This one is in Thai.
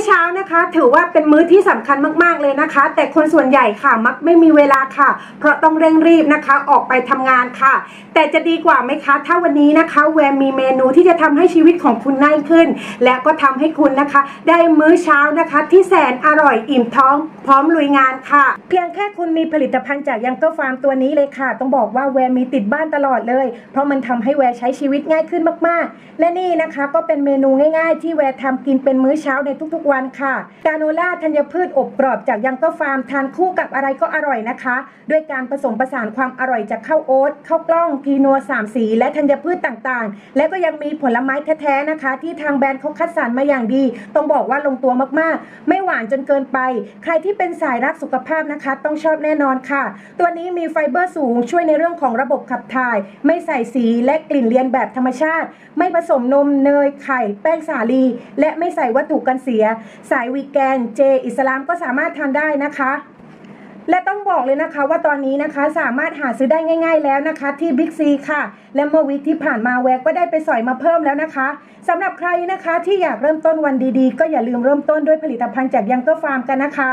อเช้านะคะ ถือว่าเป็นมื้อที่สำคัญมากๆเลยนะคะ แต่คนส่วนใหญ่ค่ะมักไม่มีเวลาค่ะ เพราะต้องเร่งรีบนะคะออกไปทำงานค่ะ แต่จะดีกว่าไหมคะ ถ้าวันนี้นะคะ แวมมีเมนูที่จะทำให้ชีวิตของคุณง่ายขึ้น และก็ทำให้คุณนะคะ ได้มื้อเช้านะคะ ที่แสนอร่อยอิ่มท้อง พร้อมลุยงานค่ะ เพียงแค่คุณมีผลิตภัณฑ์จากยังเกอร์ฟาร์มตัวนี้เลยค่ะ ต้องบอกว่าแวร์มีติดบ้านตลอดเลย เพราะมันทำให้แวร์ใช้ชีวิตง่ายขึ้นมาก ๆ และนี่นะคะก็เป็นเมนูง่าย ๆ ที่แวร์ทำกินเป็นมื้อเช้าในทุกๆวันค่ะ กาโนล่าธัญพืชอบกรอบจากยังเกอร์ฟาร์มทานคู่กับอะไรก็อร่อยนะคะ ด้วยการผสมผสานความอร่อยจากข้าวโอ๊ตข้าวกล้องพีนัวสามสี และธัญพืชต่างๆ และก็ยังมีผลไม้แท้ๆนะคะ ที่ทางแบรนด์เขาคัดสรรมาอย่างดี ต้องบอกว่าลงตัวมากๆ ไม่หวานจนเกินไป ใครที่เป็นสายรักสุขภาพนะคะ ต้องชอบแน่นอนค่ะ ตัวนี้มีไฟเบอร์สูงช่วยในเรื่องของระบบขับถ่าย ไม่ใส่สีและกลิ่นเลียนแบบธรรมชาติ ไม่ผสมนมเนยไข่ แป้งสาลี และไม่ใส่วัตถุกันเสียสายวีแกนเจ อิสลามก็สามารถทานได้นะคะ และต้องบอกเลยนะคะว่าตอนนี้นะคะสามารถหาซื้อได้ง่าย ๆ แล้วนะคะ ที่บิ๊กซีค่ะ และเมื่อวิกที่ผ่านมาแวกก็ได้ไปสอยมาเพิ่มแล้วนะคะสำหรับใครนะคะที่อยากเริ่มต้นวันดีๆ ก็อย่าลืมเริ่มต้นด้วยผลิตภัณฑ์จากยังเกอร์ฟาร์มกันนะคะ